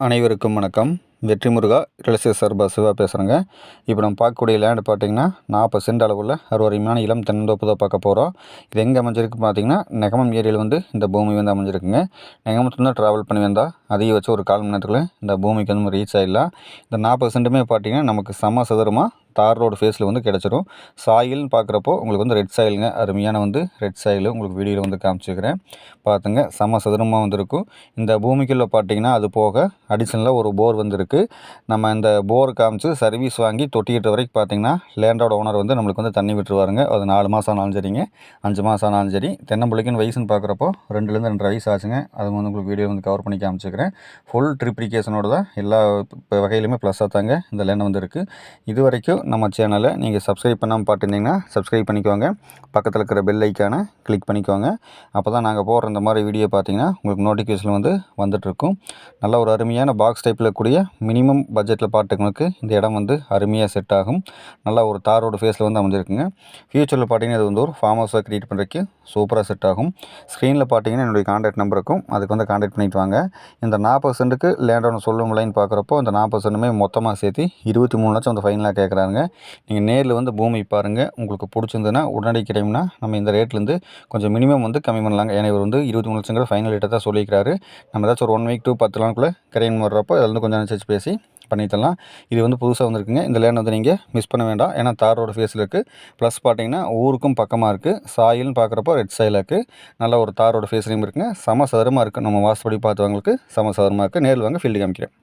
அனைவருக்கும் வணக்கம். வெற்றி முருகா ரியல் சார்பாக சிவா பேசுகிறேங்க இப்போ நம்ம பார்க்கக்கூடிய லேண்டு பார்த்தீங்கன்னா நாற்பது சென்ட் அளவில் அறுவடைமான இளம் தென்னந்தோப்பு தான் பார்க்க போகிறோம் இது எங்கே அமைஞ்சிருக்கு பார்த்தீங்கன்னா நெகமம் ஏரியாவில் வந்து இந்த பூமி வந்து அமைஞ்சிருக்குங்க. நெகமத்துலேருந்து ட்ராவல் பண்ணி வந்தால் அதிக வச்சு ஒரு கால் மணி நேரத்தில் இந்த பூமிக்கு வந்து ரீச் ஆகிடலாம் இந்த நாற்பது சென்ட்டுமே பார்த்தீங்கன்னா நமக்கு சம சதுரமாக தார் ரோடு ஃபேஸில் வந்து கிடச்சிரும். சாயில்னு பார்க்குறப்போ உங்களுக்கு வந்து ரெட் சாயிலுங்க அருமையான வந்து ரெட் சாயில் உங்களுக்கு வீடியோவில் வந்து காமிச்சிக்கிறேன். பார்த்துங்க சம சதுரமாக வந்துருக்கும். இந்த பூமிக்குள்ளே பார்த்தீங்கன்னா அது போக அடிஷனலாக ஒரு போர் வந்துருக்கு. நம்ம இந்த போர் காமிச்சு சர்வீஸ் வாங்கி தொட்டிக்கிட்ட வரைக்கும் பார்த்தீங்கன்னா லேண்டோட ஓனர் வந்து நம்மளுக்கு வந்து தண்ணி விட்டுருவாருங்க. அது நாலு மாதம் ஆனாலும் சரிங்க. அஞ்சு மாதம் ஆனாலும் சரி. தென்னம்பிள்ளைக்குன்னு வயசுன்னு பார்க்குறப்போ ரெண்டுலேருந்து ரெண்டு வயசு ஆச்சுங்க. அது வந்து உங்களுக்கு வீடியோ வந்து கவர் பண்ணி காமிச்சிக்கிறேன். ஃபுல் ட்ரிப்ளிகேஷனோட தான் எல்லா வகையிலுமே ப்ளஸ்ஸாக தாங்க இந்த லேண்ட் வந்து இருக்குது இது வரைக்கும் நம்ம சேனலை நீங்கள் சப்ஸ்கிரைப் பண்ணாமல் பார்த்துருந்தீங்கன்னா சப்ஸ்கிரைப் பண்ணிக்கோங்க. பக்கத்தில் இருக்கிற பெல் ஐக்கானை கிளிக் பண்ணிக்கோங்க. அப்போ தான் நாங்கள் போடுற இந்த மாதிரி வீடியோ பார்த்தீங்கன்னா உங்களுக்கு நோட்டிஃபிகேஷன் வந்து வந்துட்டுருக்கும். நல்ல ஒரு அருமையான பாக்ஸ் டைப்பில் கூடிய மினிமம் பட்ஜெட்டில் பாட்டுங்களுக்கு இந்த இடம் வந்து அருமையாக செட் ஆகும். நல்லா ஒரு தாரோட ஃபேஸில் வந்து அமைஞ்சிருக்குங்க. ஃப்யூச்சரில் பார்த்தீங்கன்னா இது வந்து ஒரு ஃபார்ம் ஹவுஸாக க்ரியேட் பண்ணுறதுக்கு சூப்பராக செட் ஆகும். ஸ்க்ரீனில் பார்த்தீங்கன்னா என்னுடைய காண்டாக்ட் நம்பர் இருக்கும். அதுக்கு வந்து காண்டாக்ட் பண்ணிட்டு வாங்க. இந்த நாற்பது சென்ட்டுக்கு லேண்ட் ஒன்று சொல்லுங்களேன்னு பார்க்குறப்போ இந்த நாற்பது சென்ட்டுமே மொத்தமாக சேர்த்து இருபத்தி மூணு லட்சம் வந்து ஃபைனலாக கேட்குறாங்க நீங்கள் நேரில் வந்து பூமி பாருங்கள் உங்களுக்கு பிடிச்சிருந்ததுன்னா உடனடி கிடைக்கும்னா நம்ம இந்த ரேட்லேருந்து கொஞ்சம் மினிமம் வந்து கம்மி பண்ணலாங்க. ஏன்னா இவர் வந்து இருபத்தி மூணு லட்சங்கிற ஃபைனல் ரேட்டை தான் சொல்லியிருக்காரு நம்ம ஏதாச்சும் ஒரு ஒன் வீக் டூ பத்து நாளுக்குள்ளே கிடையும் வர்றப்போ அதில் வந்து கொஞ்சம் அனுசரிச்சு பேசி பண்ணித்தரலாம் இது வந்து புதுசாக வந்திருக்குங்க. இந்த லேண்ட் வந்து நீங்கள் மிஸ் பண்ண வேண்டாம். ஏன்னா தாரோட ஃபேஸில் இருக்குது ப்ளஸ் பார்த்தீங்கன்னா ஊருக்கும் பக்கமாக இருக்குது சாயில்னு பார்க்குறப்போ ரெட் சாயில் இருக்குது நல்ல ஒரு தாரோட ஃபேஸ்லையும் இருக்குங்க. சம சதுரமாக இருக்குது நம்ம வாசப்படி பார்த்தவங்களுக்கு சம சதுரமாக இருக்குது நேரில் வாங்க ஃபீல்டு காமிக்கிறேன்.